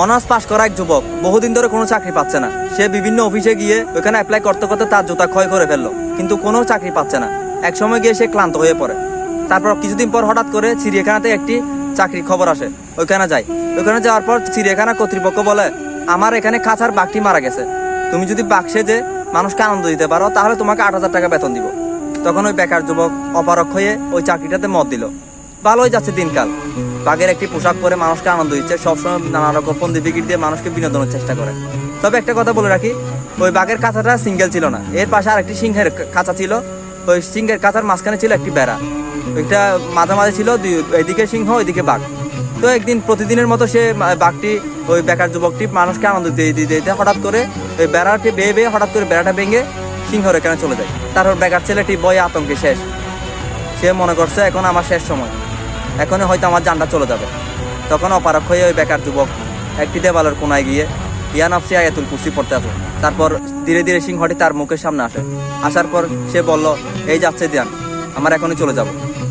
Honours পাশ করা এক যুবক। বহুদিন ধরে কোনো চাকরি পাচ্ছে না। সে বিভিন্ন অফিসে গিয়ে ওখানে অ্যাপ্লাই করতে করতে তার জুতা ক্ষয় করে ফেলল, কিন্তু কোনো চাকরি পাচ্ছে না। এক সময় গিয়ে সে ক্লান্ত হয়ে পড়ে। তারপর কিছুদিন পর হঠাৎ করে চিড়িয়াখানাতে একটি চাকরির খবর আসে। ওইখানে যায় ওইখানে যাওয়ার পর চিড়িয়াখানা কর্তৃপক্ষ বলে, আমার এখানে খাঁচার বাঘটি মারা গেছে। তুমি যদি বাক্সে যে মানুষকে আনন্দ দিতে পারো, তাহলে তোমাকে আট হাজার টাকা বেতন দিব। তখন ওই বেকার যুবক অপারক হয়ে ওই চাকরিটাতে মত দিল। ভালোই যাচ্ছে দিনকাল। বাঘের একটি পোশাক পরে মানুষকে আনন্দ দিচ্ছে, সবসময় নানা রকম ফন্দি বিক্রি দিয়ে মানুষকে বিনোদনের চেষ্টা করে। তবে একটা কথা বলে রাখি, ওই বাঘের কাঁচাটা সিঙ্গেল ছিল না। এর পাশে আরেকটি সিংহের কাঁচা ছিল। ওই সিংহের কাঁচার মাঝখানে ছিল একটি বেড়া। ওইটা মাঝামাঝি ছিল এদিকে সিংহ, ওইদিকে বাঘ। তো একদিন প্রতিদিনের মতো সে বাঘটি, ওই বেকার যুবকটি মানুষকে আনন্দ দিয়ে দিতে দিতে হঠাৎ করে ওই বেড়াটি বেয়ে বেয়ে হঠাৎ করে বেড়াটা ভেঙে সিংহর এখানে চলে যায়। তারপর বেকার ছেলেটি বয়ে আতঙ্কে শেষ। সে মনে করছে, এখন আমার শেষ সময়। এখনই হয়তো আমার জানটা চলে যাবে। তখন অপারক হয়ে ওই বেকার যুবক একটি দেওয়ালের কোনায় গিয়ে ইয়ানাফসি আয়াতুল কুসি পড়তে আসে। তারপর ধীরে ধীরে সিংহটি তার মুখের সামনে আসে। আসার পর সে বলল, এই যাচ্ছে ধ্যান আমার এখনই চলে যাব।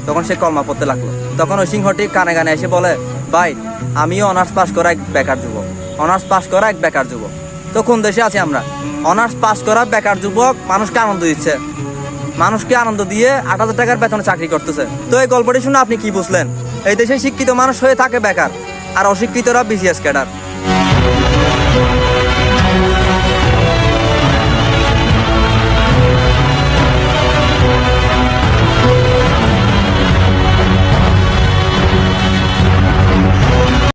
তখন সে কলমা পড়তে লাগল। তখন ওই সিংহটি কানে কানে এসে বলে, ভাই, আমিও অনার্স পাস করা এক বেকার যুবক, অনার্স পাস করা এক বেকার যুবক। তো কোন দেশে আছি আমরা? অনার্স পাস করা বেকার যুবক মানুষকে আনন্দ দিচ্ছে। মানুষকে আনন্দ দিয়ে আট হাজার টাকার বেতনে চাকরি করতেছে। তো এই গল্পটি শুনে আপনি কি বুঝলেন? এই দেশে শিক্ষিত মানুষ হয়ে থাকে বেকার, আর অশিক্ষিতরা বিসিএস ক্যাডার।